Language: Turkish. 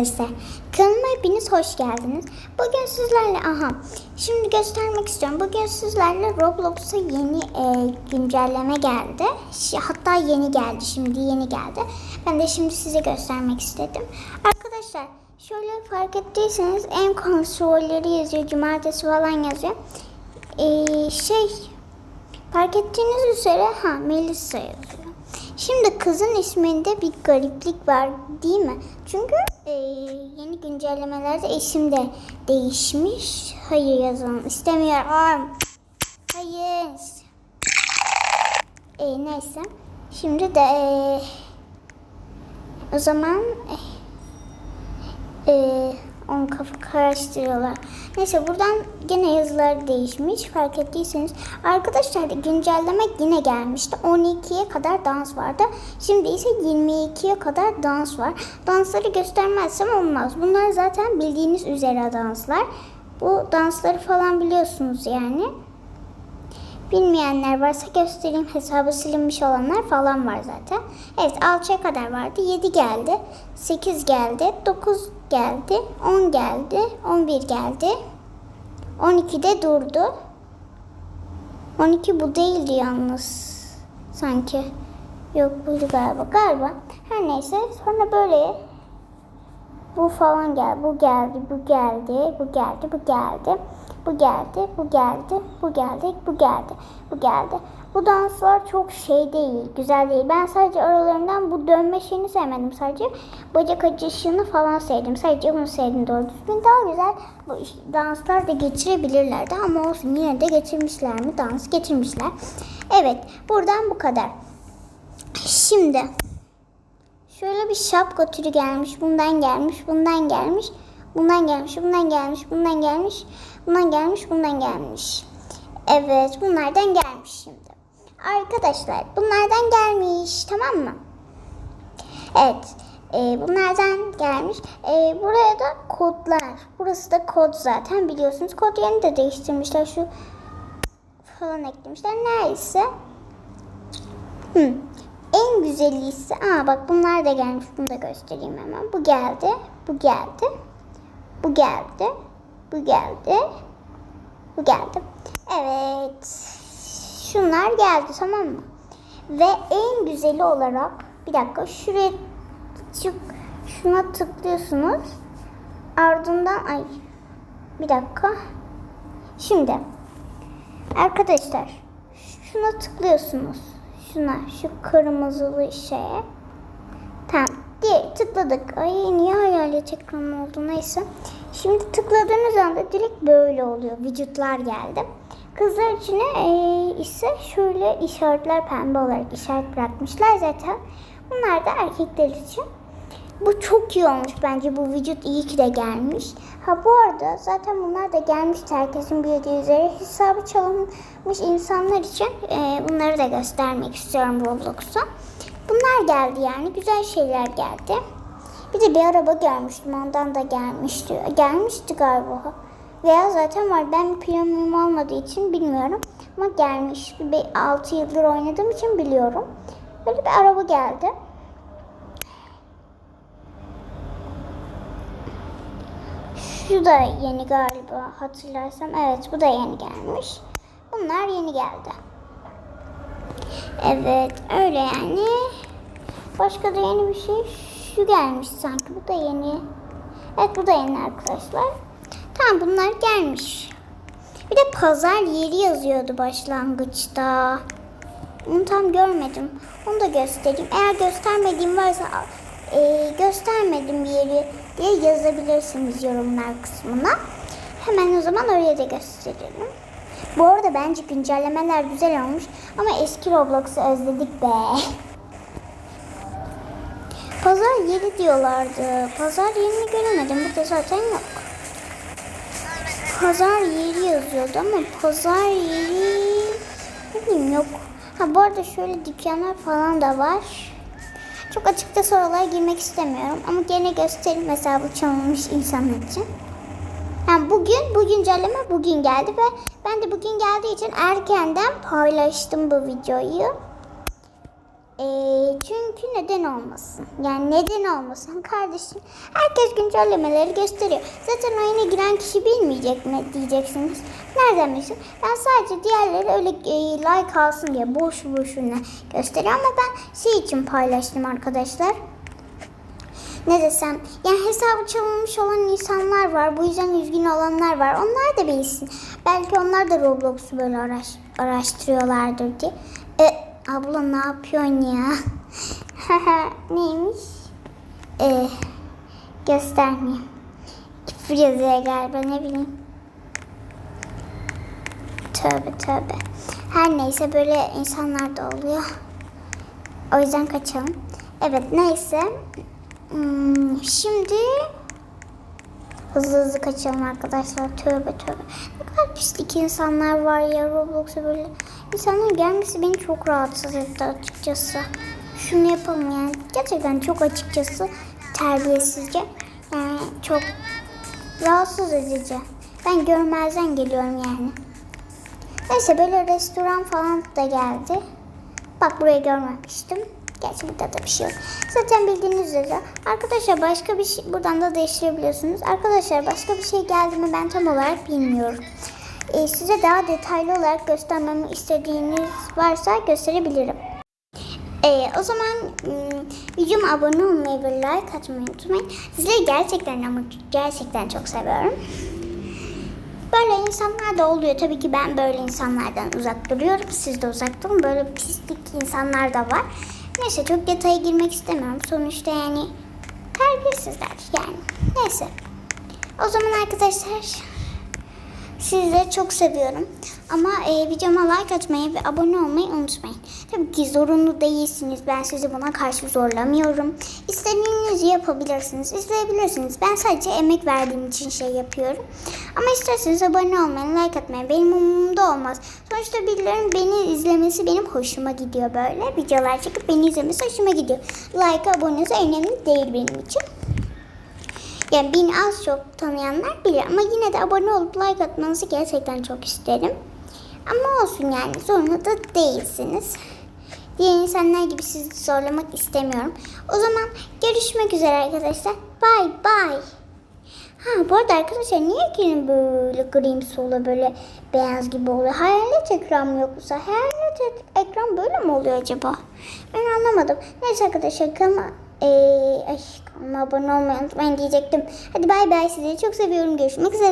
Arkadaşlar kanalıma hepiniz hoş geldiniz. Bugün sizlerle aha şimdi göstermek istiyorum. Bugün sizlerle Roblox'a yeni e, güncelleme geldi. Hatta yeni geldi şimdi yeni geldi. Ben de şimdi size göstermek istedim. Arkadaşlar şöyle fark ettiyseniz en kontrolleri yazıyor. Cumartesi falan yazıyor. E, şey fark ettiğiniz üzere ha Melissa yazıyor. Şimdi kızın isminde bir gariplik var değil mi? Çünkü e, yeni güncellemelerde isim de değişmiş. Hayır yazalım istemiyorum. Hayır. E, neyse. Şimdi de e, o zaman e, e, on kafa karıştırıyorlar. Neyse buradan gene yazılar değişmiş fark ettiyseniz. Arkadaşlar güncelleme yine gelmişti. 12'ye kadar dans vardı. Şimdi ise 22'ye kadar dans var. Dansları göstermezsem olmaz. Bunlar zaten bildiğiniz üzere danslar. Bu dansları falan biliyorsunuz yani. Bilmeyenler varsa göstereyim. Hesabı silinmiş olanlar falan var zaten. Evet 6'ya kadar vardı. 7 geldi. 8 geldi. 9 geldi. 10 geldi. 11 geldi. 12'de durdu. 12 bu değildi yalnız. Sanki. Yok buydu galiba. Galiba. Her neyse. Sonra böyle bu falan geldi, bu geldi, bu geldi, bu geldi, bu geldi, bu geldi, bu geldi, bu geldi, bu geldi, bu geldi. Bu danslar çok şey değil, güzel değil. Ben sadece aralarından bu dönme şeyini sevmedim sadece. Bacak açışını falan sevdim. Sadece bunu sevdim doğru düzgün. Daha güzel bu danslar da geçirebilirlerdi ama olsun yine de geçirmişler mi? Dans geçirmişler. Evet, buradan bu kadar. Şimdi Şöyle bir şapka türü gelmiş. Bundan gelmiş, bundan gelmiş. Bundan gelmiş, bundan gelmiş, bundan gelmiş. Bundan gelmiş, bundan gelmiş. Evet, bunlardan gelmiş şimdi. Arkadaşlar, bunlardan gelmiş. Tamam mı? Evet. e, bunlardan gelmiş. E, buraya da kodlar. Burası da kod zaten biliyorsunuz. Kod yerini de değiştirmişler. Şu falan eklemişler. Neyse. Hı. En güzeli ise aa bak bunlar da gelmiş. Bunu da göstereyim hemen. Bu geldi. Bu geldi. Bu geldi. Bu geldi. Bu geldi. Evet. Şunlar geldi tamam mı? Ve en güzeli olarak bir dakika şuraya çık şuna tıklıyorsunuz. Ardından ay bir dakika. Şimdi arkadaşlar şuna tıklıyorsunuz. Şuna şu kırmızılı şeye. Tamam. Diye tıkladık. Ay niye hayalet ekranı oldu neyse. Şimdi tıkladığınız anda direkt böyle oluyor. Vücutlar geldi. Kızlar için e, ise şöyle işaretler pembe olarak işaret bırakmışlar zaten. Bunlar da erkekler için. Bu çok iyi olmuş bence. Bu vücut iyi ki de gelmiş. Ha bu arada zaten bunlar da gelmişti herkesin bildiği üzere. Hesabı çalınmış insanlar için e, bunları da göstermek istiyorum Roblox'a. Bunlar geldi yani. Güzel şeyler geldi. Bir de bir araba görmüştüm. Ondan da gelmişti. Gelmişti galiba. Veya zaten var. Ben premium olmadığı için bilmiyorum. Ama gelmiş. Bir 6 yıldır oynadığım için biliyorum. Böyle bir araba geldi. Şu da yeni galiba hatırlarsam. Evet bu da yeni gelmiş. Bunlar yeni geldi. Evet öyle yani. Başka da yeni bir şey. Şu gelmiş sanki. Bu da yeni. Evet bu da yeni arkadaşlar. Tamam bunlar gelmiş. Bir de pazar yeri yazıyordu başlangıçta. Onu tam görmedim. Onu da göstereyim. Eğer göstermediğim varsa e, göstermedim bir yeri diye yazabilirsiniz yorumlar kısmına. Hemen o zaman oraya da gösterelim. Bu arada bence güncellemeler güzel olmuş ama eski Roblox'u özledik be. Pazar yeri diyorlardı. Pazar yerini göremedim. Burada zaten yok. Pazar yeri yazıyordu ama pazar yeri ne bileyim yok. Ha bu arada şöyle dükkanlar falan da var. Çok açıkta sorulara girmek istemiyorum ama gene göstereyim mesela bu çalınmış insanlar için. Yani bugün bu güncelleme bugün geldi ve ben de bugün geldiği için erkenden paylaştım bu videoyu. Ee, çünkü neden olmasın? Yani neden olmasın kardeşim? Herkes güncellemeleri gösteriyor. Zaten oyuna giren kişi bilmeyecek mi diyeceksiniz. Nereden bilsin? Ben sadece diğerleri öyle e, like alsın diye boş boşuna gösteriyor ama ben şey için paylaştım arkadaşlar ne desem yani hesabı çalınmış olan insanlar var. Bu yüzden üzgün olanlar var. Onlar da bilsin. Belki onlar da Roblox'u böyle araş, araştırıyorlardır diye. E, abla ne yapıyorsun ya? Neymiş? E, göstermeyeyim. Küfür yazıyor galiba ne bileyim. Tövbe tövbe. Her neyse böyle insanlar da oluyor. O yüzden kaçalım. Evet neyse. Hmm, şimdi hızlı hızlı kaçalım arkadaşlar. Tövbe tövbe. Kadar pislik insanlar var ya Roblox'a böyle. İnsanların gelmesi beni çok rahatsız etti açıkçası. Şunu yapalım yani. Gerçekten çok açıkçası terbiyesizce. Yani çok rahatsız edici. Ben görmezden geliyorum yani. Neyse böyle restoran falan da geldi. Bak burayı görmemiştim. Gerçi burada da bir şey yok. Zaten bildiğiniz üzere. Arkadaşlar başka bir şey buradan da değiştirebiliyorsunuz. Arkadaşlar başka bir şey geldi mi ben tam olarak bilmiyorum. Ee, size daha detaylı olarak göstermemi istediğiniz varsa gösterebilirim. Ee, o zaman ım, videoma abone olmayı ve like atmayı unutmayın. Sizleri gerçekten ama gerçekten çok seviyorum. Böyle insanlar da oluyor. Tabii ki ben böyle insanlardan uzak duruyorum. Siz de uzak durun. Böyle pislik insanlar da var. Neyse çok detaya girmek istemiyorum. Sonuçta yani terbiyesizler yani. Neyse. O zaman arkadaşlar sizleri çok seviyorum. Ama e, videoma like atmayı ve abone olmayı unutmayın. Tabii ki zorunlu değilsiniz. Ben sizi buna karşı zorlamıyorum. İstediğinizi yapabilirsiniz. izleyebilirsiniz. Ben sadece emek verdiğim için şey yapıyorum. Ama isterseniz abone olmayı, like atmayı benim umurumda olmaz. Sonuçta birilerinin beni izlemesi benim hoşuma gidiyor böyle. Videolar çekip beni izlemesi hoşuma gidiyor. Like, abonesi önemli değil benim için. Yani beni az çok tanıyanlar bilir ama yine de abone olup like atmanızı gerçekten çok isterim. Ama olsun yani zorunda da değilsiniz. Diğer insanlar gibi sizi zorlamak istemiyorum. O zaman görüşmek üzere arkadaşlar. Bye bye. Ha bu arada arkadaşlar niye ekranı böyle grimsi oluyor böyle beyaz gibi oluyor? Hayalet ekran mı yoksa? Hayalet ek- ekran böyle mi oluyor acaba? Ben anlamadım. Neyse arkadaşlar kanalıma, ee, ay, abone olmayı unutmayın diyecektim. Hadi bay bay sizi çok seviyorum. Görüşmek üzere.